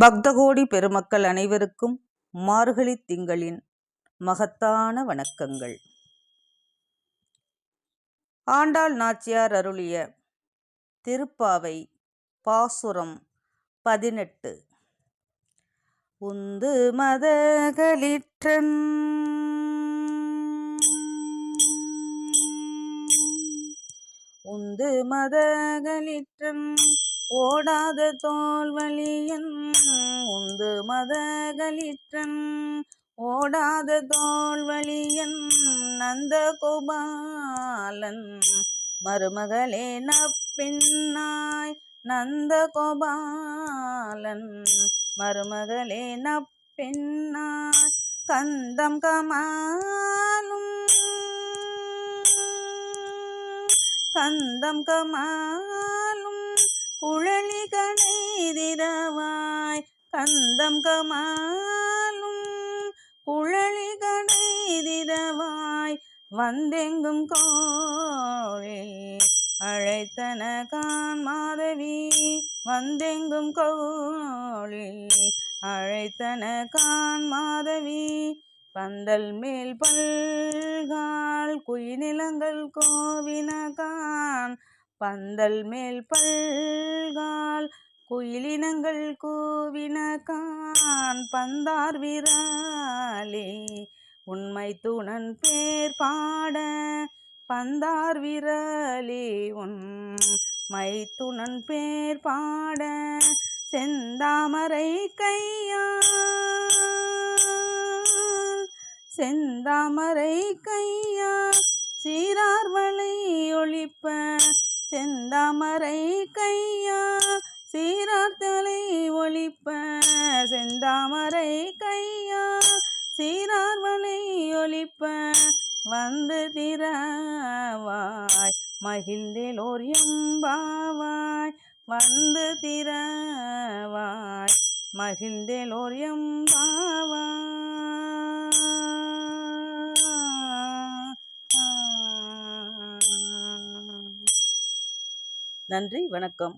பக்தகோடி பெருமக்கள் அனைவருக்கும் மார்கழி திங்களின் மகத்தான வணக்கங்கள். ஆண்டாள் நாச்சியார் அருளிய திருப்பாவை பாசுரம் பதினெட்டு. உந்து மதகளிற்றன் உந்து மதகளிற்றன் ஓடாத தோல்வழியன் உந்து மதகளிற்றன் ஓடாத தோல்வழியன் நந்த கோபாலன். மருமகளே நப்பின்னாய் நந்த கோபாலன். மருமகளே நப்பின்னாய் கந்தம் கமாலும். கந்தம் கமாலும். குழலி கணைதிரவாய் கந்தம் கமாலும். குழலி கணைதிரவாய் வந்தெங்கும் கோழி அழைத்தன கான் மாதவி. வந்தெங்கும் கோழி அழைத்தன கான் மாதவி. பந்தல் மேல் பல்கால் குயினிலங்கள் கோவினகான். பந்தல் மேல் பல்கால் குயிலினங்கள் கூவினகான் பந்தார் விராலே உண்மை துணன் பேர் பாட பந்தார் விரலே உன் மைத்துணன் பேர் பாட செந்தாமரை கையால் செந்தாமரை கையா சீரார் வளை ஒழிப்ப செந்தாமரை கையா? சீரார்த்தலை ஒழிப்ப செந்தாமரை கையா? சீரார்வலை ஒழிப்ப வந்து திரவாய் மகிழ்ந்தேலோர் எம்பாவாய் வந்து திரவாய் மகிழ்ந்தேலோர் எம்பாவாய் நன்றி வணக்கம்.